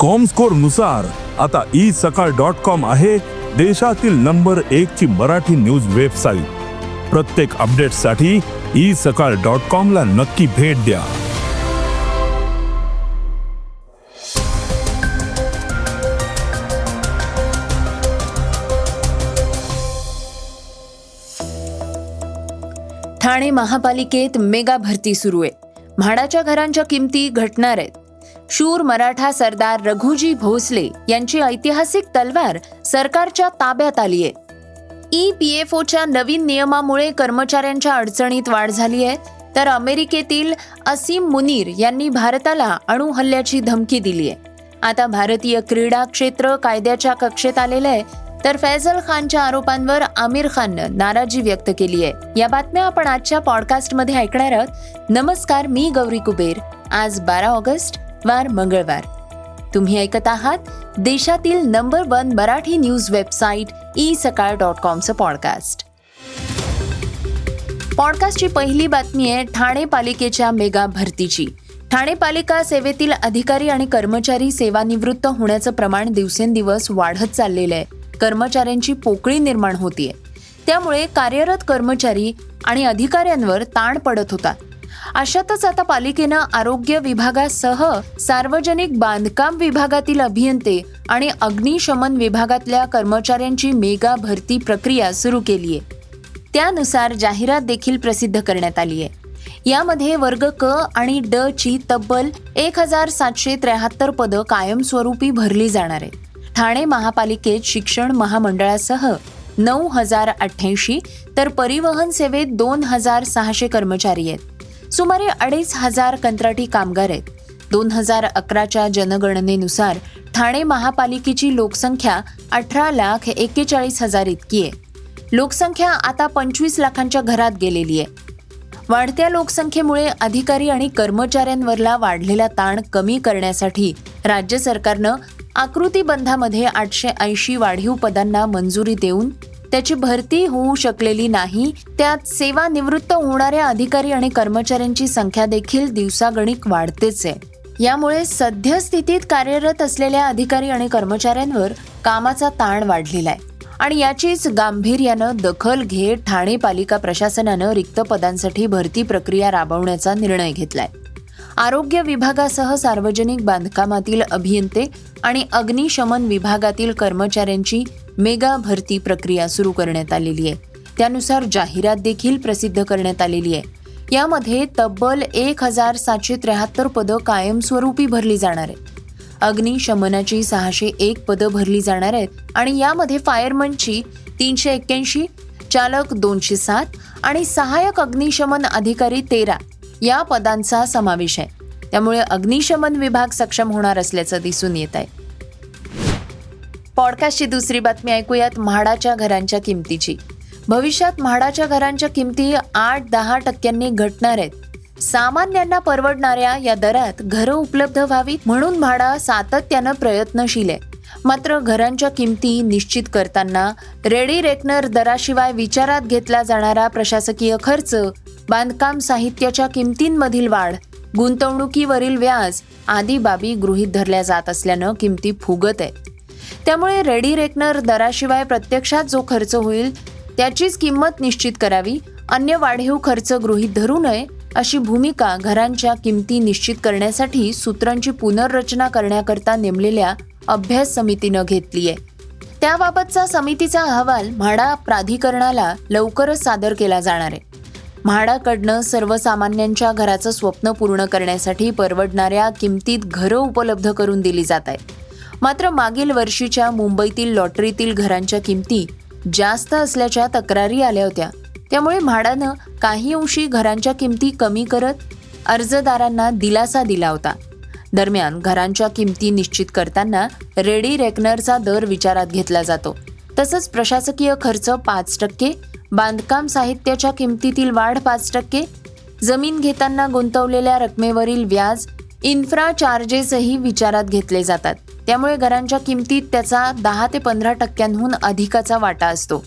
कॉमस्कोरनुसार आता E Sakal dot com आहे देशातील नंबर एक ची मराठी न्यूज वेबसाईट प्रत्येक अपडेटसाठी ई सकाळ डॉट कॉम ला नक्की भेट द्या. ठाणे महापालिकेत मेगा भरती सुरू आहे. म्हाडाच्या घरांच्या किमती घटणार आहेत. शूर मराठा सरदार रघुजी भोसले यांची ऐतिहासिक तलवार सरकारच्या ताब्यात आली आहे. ई पी एफ ओच्या नवीन नियमामुळे कर्मचाऱ्यांच्या अडचणीत वाढ झाली आहे. तर अमेरिकेतील असीम मुनीर यांनी भारताला अणू हल्ल्याची धमकी दिली आहे. आता भारतीय क्रीडा क्षेत्र कायद्याच्या कक्षेत आलेलं आहे. तर फैजल खानच्या आरोपांवर आमिर खाननं नाराजी व्यक्त केली आहे. या बातम्या आपण आजच्या पॉडकास्टमध्ये ऐकणार आहोत. नमस्कार मी गौरी कुबेर. आज बारा ऑगस्ट वार मंगळवार. तुम्ही ऐकत आहात देशातील number one Marathi news website e Sakal dot कॉमचं podcast. पॉडकास्टची पहिली बातमी आहे ठाणे पालिकेच्या मेगा भरतीची. ठाणे पालिका सेवेतील अधिकारी आणि कर्मचारी सेवानिवृत्त होण्याचं प्रमाण दिवसेंदिवस वाढत चाललेलं आहे. कर्मचाऱ्यांची पोकळी निर्माण होतीये. त्यामुळे कार्यरत कर्मचारी आणि अधिकाऱ्यांवर ताण पडत होता. अशातच आता पालिकेनं आरोग्य विभागासह सार्वजनिक बांधकाम विभागातील अभियंते आणि अग्निशमन विभागातल्या कर्मचाऱ्यांची मेगा भरती प्रक्रिया सुरू केली आहे त्यानुसार जाहिरात देखील प्रसिद्ध करण्यात आली आहे यामध्ये वर्ग क आणि ड ची तब्बल एक हजार सातशे त्र्याहत्तर पदं कायमस्वरूपी भरली जाणार आहेत. ठाणे महापालिकेत शिक्षण महामंडळासह नऊ हजार अठ्ठ्याऐंशी तर परिवहन सेवेत दोन हजार सहाशे कर्मचारी आहेत. सुमारे अडीच हजार कंत्राटी कामगार आहेत. दोन हजार अकराच्या जनगणनेनुसार ठाणे महापालिकेची लोकसंख्या अठरा लाख एक्केचाळीस हजार इतकी आहे. लोकसंख्या आता पंचवीस लाखांच्या घरात गेलेली आहे. वाढत्या लोकसंख्येमुळे अधिकारी आणि कर्मचाऱ्यांवरला वाढलेला ताण कमी करण्यासाठी राज्य सरकारनं आकृतीबंधामध्ये आठशे ऐंशी वाढीव पदांना मंजुरी देऊन त्याची भरती होऊ शकलेली नाही. त्यात सेवानिवृत्त होणाऱ्या अधिकारी आणि कर्मचाऱ्यांची संख्या देखील दिवसागणिक वाढतेच आहे. यामुळे सद्यस्थितीत कार्यरत असलेल्या अधिकारी आणि कर्मचाऱ्यांवर कामाचा ताण वाढलेला आहे. आणि याचीच गांभीर्यानं दखल घेत ठाणे पालिका प्रशासनानं रिक्त पदांसाठी भरती प्रक्रिया राबवण्याचा निर्णय घेतलाय. आरोग्य विभागासह सार्वजनिक बांधकामातील अभियंते आणि अग्निशमन विभागातील कर्मचाऱ्यांची मेगा भरती प्रक्रिया सुरू करण्यात आलेली आहे. त्यानुसार जाहिरात देखील प्रसिद्ध करण्यात आलेली आहे. यामध्ये तब्बल एक हजार सातशे त्र्याहत्तर पदं कायमस्वरूपी भरली जाणार आहेत. अग्निशमनाची सहाशे एक पदं भरली जाणार आहेत आणि यामध्ये फायरमनची तीनशे एक्क्याऐंशी चालक दोनशे सात आणि सहाय्यक अग्निशमन अधिकारी तेरा या पदांचा समावेश आहे. त्यामुळे अग्निशमन विभाग सक्षम होणार असल्याचं दिसून येत आहे. पॉडकास्टची दुसरी बातमी ऐकूयात म्हाडाच्या घरांच्या किमतीची. भविष्यात म्हाडाच्या घरांच्या किमती आठ दहा टक्क्यांनी घटणार आहेत. सामान्यांना परवडणाऱ्या या दरात घरं उपलब्ध व्हावीत म्हणून म्हाडा सातत्यानं प्रयत्नशील आहे. मात्र घरांच्या किमती निश्चित करताना रेडी रेकनर दराशिवाय विचारात घेतला जाणारा प्रशासकीय खर्च बांधकाम साहित्याच्या किमतींमधील वाढ गुंतवणुकीवरील व्याज आदी बाबी गृहीत धरल्या जात असल्यानं किमती फुगत आहेत. त्यामुळे रेडी रेकनर दराशिवाय प्रत्यक्षात जो खर्च होईल त्याचीच किंमत निश्चित करावी. अन्य वाढीव खर्च गृहीत धरू नये अशी भूमिका घरांच्या किमती निश्चित करण्यासाठी सूत्रांची पुनर्रचना करण्याकरता नेमलेल्या अभ्यास समितीनं घेतली आहे त्याबाबतचा समितीचा अहवाल म्हाडा प्राधिकरणाला लवकरच सादर केला जाणार आहे. म्हाडाकडनं सर्वसामान्यांच्या घराचं स्वप्न पूर्ण करण्यासाठी परवडणाऱ्या किमतीत घरं उपलब्ध करून दिली जात आहेत. मात्र मागील वर्षीच्या मुंबईतील लॉटरीतील घरांच्या किमती जास्त असल्याच्या तक्रारी आल्या होत्या. त्यामुळे म्हाडानं काही अंशी घरांच्या किमती कमी करत अर्जदारांना दिलासा दिला होता. दरम्यान घरांच्या किमती निश्चित करताना रेडी रेकनरचा दर विचारात घेतला जातो. तसंच प्रशासकीय खर्च पाच टक्के बांधकाम साहित्याच्या किमतीतील वाढ पाच टक्के जमीन घेताना गुंतवलेल्या रकमेवरील व्याज इन्फ्रा चार्जेसही विचारात घेतले जातात. त्यामुळे घरांच्या किमतीत त्याचा दहा ते पंधरा टक्क्यांहून अधिकाचा वाटा असतो.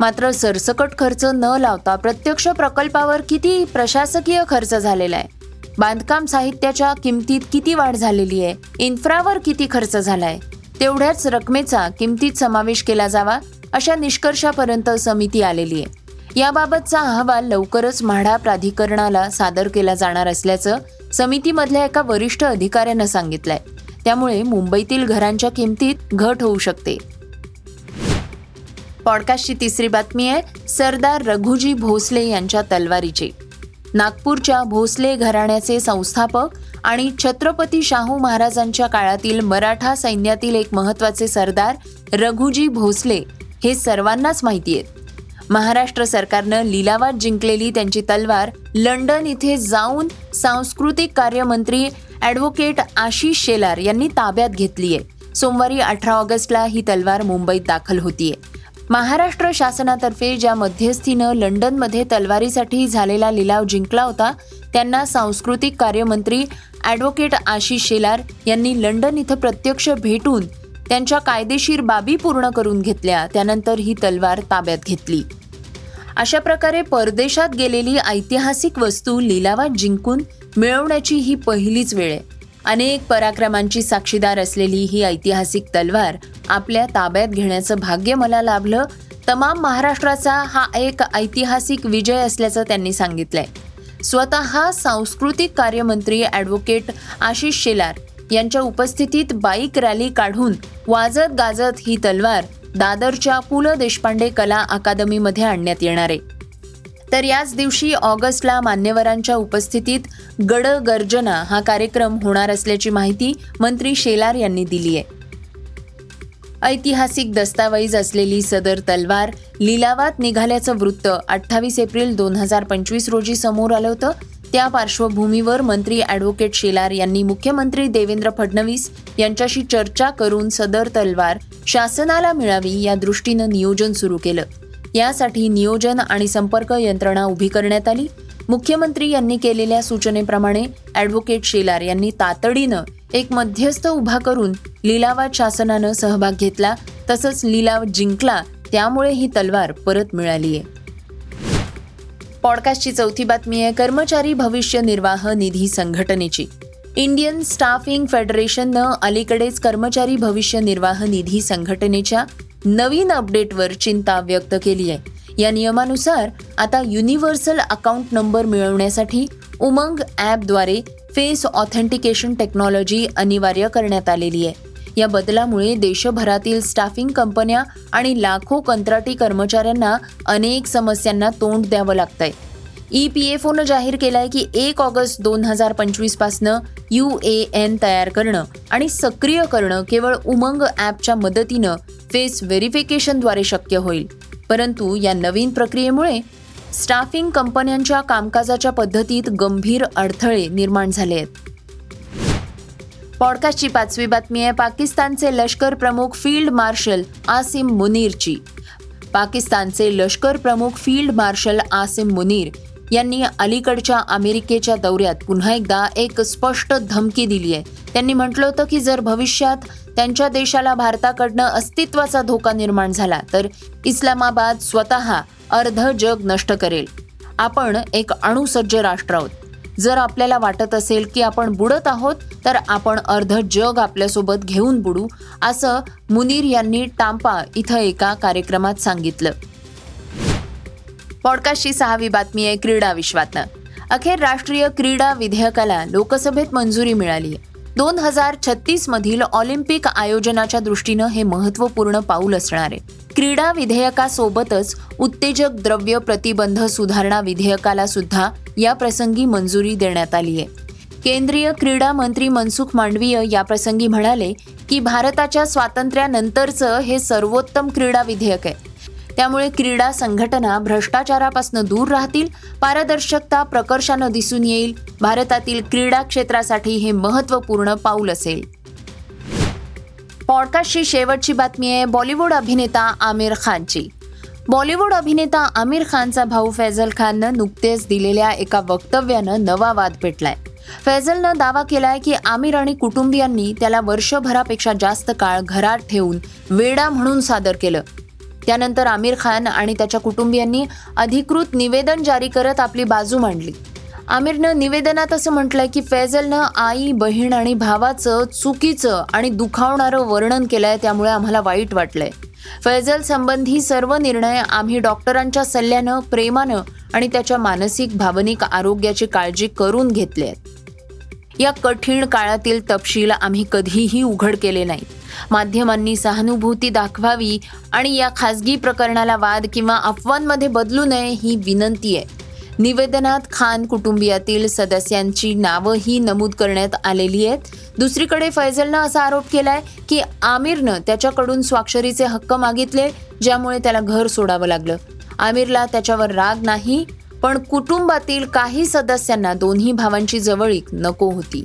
मात्र सरसकट खर्च न लावता प्रत्यक्ष प्रकल्पावर किती प्रशासकीय खर्च झालेला आहे? बांधकाम साहित्याच्या किमतीत किती वाढ झालेली आहे? इन्फ्रावर किती खर्च झालाय? तेवढ्याच रकमेचा किमतीत समावेश केला जावा अशा निष्कर्षापर्यंत समिती आलेली आहे. याबाबतचा अहवाल लवकरच म्हाडा प्राधिकरणाला सादर केला जाणार असल्याचं समितीमधल्या एका वरिष्ठ अधिकाऱ्यानं सांगितलंय. त्यामुळे मुंबईतील घरांच्या किमतीत घट होऊ शकते. पॉडकास्टची तिसरी बातमी आहे सरदार रघुजी भोसले यांच्या तलवारीची. नागपूरच्या भोसले घराण्याचे संस्थापक आणि छत्रपती शाहू महाराजांच्या काळातील मराठा सैन्यातील एक महत्त्वाचे सरदार रघुजी भोसले हे सर्वांनाच माहिती आहेत. महाराष्ट्र सरकारनं लिलावात जिंकलेली त्यांची तलवार लंडन इथे जाऊन सांस्कृतिक कार्यमंत्री ॲडव्होकेट आशिष शेलार यांनी ताब्यात घेतली आहे. सोमवारी अठरा ऑगस्टला ही तलवार मुंबईत दाखल होतीये. महाराष्ट्र शासनातर्फे ज्या मध्यस्थीनं लंडनमध्ये तलवारीसाठी झालेला लिलाव जिंकला होता त्यांना सांस्कृतिक कार्यमंत्री ॲडव्होकेट आशिष शेलार यांनी लंडन इथं प्रत्यक्ष भेटून त्यांच्या कायदेशीर बाबी पूर्ण करून घेतल्या. त्यानंतर ही तलवार ताब्यात घेतली. अशा प्रकारे परदेशात गेलेली ऐतिहासिक वस्तू लिलावात जिंकून मिळवण्याची ही पहिलीच वेळ आहे. अनेक पराक्रमांची साक्षीदार असलेली ही ऐतिहासिक तलवार आपल्या ताब्यात घेण्याचं भाग्य मला लाभलं. तमाम महाराष्ट्राचा हा एक ऐतिहासिक विजय असल्याचं त्यांनी सांगितलंय. स्वतः सांस्कृतिक कार्यमंत्री ॲडव्होकेट आशिष शेलार यांच्या उपस्थितीत बाईक रॅली काढून वाजत गाजत ही तलवार दादरच्या पु ल देशपांडे कला अकादमीमध्ये आणण्यात येणार आहे. तर याच दिवशी ऑगस्टला मान्यवरांच्या उपस्थितीत गड गर्जना हा कार्यक्रम होणार असल्याची माहिती मंत्री शेलार यांनी दिली आहे. ऐतिहासिक दस्तावेज असलेली सदर तलवार लिलावात निघाल्याचं वृत्त अठ्ठावीस एप्रिल दोन हजार पंचवीस रोजी समोर आलं होतं. त्या पार्श्वभूमीवर मंत्री ॲडव्होकेट शेलार यांनी मुख्यमंत्री देवेंद्र फडणवीस यांच्याशी चर्चा करून सदर तलवार शासनाला मिळावी या दृष्टीनं नियोजन सुरू केलं. यासाठी नियोजन आणि संपर्क यंत्रणा उभी करण्यात आली. मुख्यमंत्री यांनी केलेल्या सूचनेप्रमाणे ॲडव्होकेट शेलार यांनी तातडीनं एक मध्यस्थ उभा करून लिलावात शासनानं सहभाग घेतला तसंच लिलाव जिंकला त्यामुळे ही तलवार परत मिळाली आहे पॉडकास्टची चौथी बातमी आहे कर्मचारी भविष्य निर्वाह निधी संघटनेची. इंडियन स्टाफिंग फेडरेशननं अलीकडेच कर्मचारी भविष्य निर्वाह निधी संघटनेच्या नवीन अपडेटवर चिंता व्यक्त केली आहे. या नियमानुसार आता युनिव्हर्सल अकाउंट नंबर मिळवण्यासाठी उमंग ॲपद्वारे फेस ऑथेंटिकेशन टेक्नॉलॉजी अनिवार्य करण्यात आलेली आहे. या बदलामुळे देशभरातील स्टाफिंग कंपन्या आणि लाखो कंत्राटी कर्मचाऱ्यांना अनेक समस्यांना तोंड द्यावं लागतंय. ई पी एफ ओनं जाहीर केलाय की एक ऑगस्ट दोन हजार पंचवीस पासनं यू ए एन तयार करणं आणि सक्रिय करणं केवळ उमंग ॲपच्या मदतीनं फेस व्हेरिफिकेशनद्वारे शक्य होईल. परंतु या नवीन प्रक्रियेमुळे स्टाफिंग कंपन्यांच्या कामकाजाच्या पद्धतीत गंभीर अडथळे निर्माण झाले आहेत. पॉडकास्टची पाचवी बातमी आहे. पाकिस्तानचे लष्कर प्रमुख फील्ड मार्शल आसिम मुनीरची. पाकिस्तानचे लष्कर प्रमुख फील्ड मार्शल आसिम मुनीर यांनी अलीकडच्या अमेरिकेच्या दौऱ्यात पुन्हा एकदा एक स्पष्ट धमकी दिली आहे. त्यांनी म्हटलं होतं की जर भविष्यात त्यांच्या देशाला भारताकडनं अस्तित्वाचा धोका निर्माण झाला तर इस्लामाबाद स्वतः अर्ध जग नष्ट करेल. आपण एक अणुसज्ज राष्ट्र आहोत. जर आपल्याला वाटत असेल की आपण बुडत आहोत तर आपण अर्ध जग आपल्यासोबत घेऊन बुडू असं मुनीर यांनी टांपा इथं एका कार्यक्रमात सांगितलं. पॉडकास्टची सहावी बातमी आहे क्रीडा विश्वातनं. अखेर राष्ट्रीय क्रीडा विधेयकाला लोकसभेत मंजुरी मिळाली आहे दोन हजार छत्तीस मधील ऑलिम्पिक आयोजनाच्या दृष्टीनं हे महत्त्वपूर्ण पाऊल असणार आहे. क्रीडा विधेयकासोबतच उत्तेजक द्रव्य प्रतिबंध सुधारणा विधेयकाला सुद्धा या प्रसंगी मंजुरी देण्यात आली आहे. केंद्रीय क्रीडा मंत्री मनसुख मांडवीय याप्रसंगी म्हणाले की भारताच्या स्वातंत्र्यानंतरचं हे सर्वोत्तम क्रीडा विधेयक आहे. त्यामुळे क्रीडा संघटना भ्रष्टाचारापासून दूर राहतील पारदर्शकता प्रकर्षानं दिसून येईल भारतातील क्रीडा क्षेत्रासाठी हे महत्त्वपूर्ण पाऊल असेल. पॉडकास्टची शेवटची बातमी आहे बॉलिवूड अभिनेता आमिर खानची. बॉलिवूड अभिनेता आमिर खानचा भाऊ फैजल खाननं नुकतेच दिलेल्या एका वक्तव्यानं नवा वाद पेटलाय. फैजलनं दावा केलाय की आमिर आणि कुटुंबियांनी त्याला वर्षभरापेक्षा जास्त काळ घरात ठेवून वेडा म्हणून सादर केलं. त्यानंतर आमिर खान आणि त्याच्या कुटुंबियांनी अधिकृत निवेदन जारी करत आपली बाजू मांडली. आमिरनं निवेदनात असं म्हटलंय की फैजलनं आई बहीण आणि भावाचं चुकीचं आणि दुखावणारं वर्णन केलंय त्यामुळे आम्हाला वाईट वाटलंय. फैजल संबंधी सर्व निर्णय आम्ही डॉक्टरांच्या सल्ल्यानं प्रेमानं आणि त्याच्या मानसिक भावनिक आरोग्याची काळजी करून घेतली आहेत. या कठीण काळातील तपशील आम्ही कधीही उघड केले नाहीत. माध्यमांनी सहानुभूती दाखवावी आणि या खासगी प्रकरणाला वाद किंवा अफवांमध्ये बदलू नये ही विनंती आहे. निवेदनात खान कुटुंबियातील सदस्यांची नावंही नमूद करण्यात आलेली आहेत. दुसरीकडे फैजलनं असा आरोप केलाय की आमिरनं त्याच्याकडून स्वाक्षरीचे हक्क मागितले ज्यामुळे त्याला घर सोडावं लागलं. आमिरला त्याच्यावर राग नाही पण कुटुंबातील काही सदस्यांना दोन्ही भावांची जवळीक नको होती.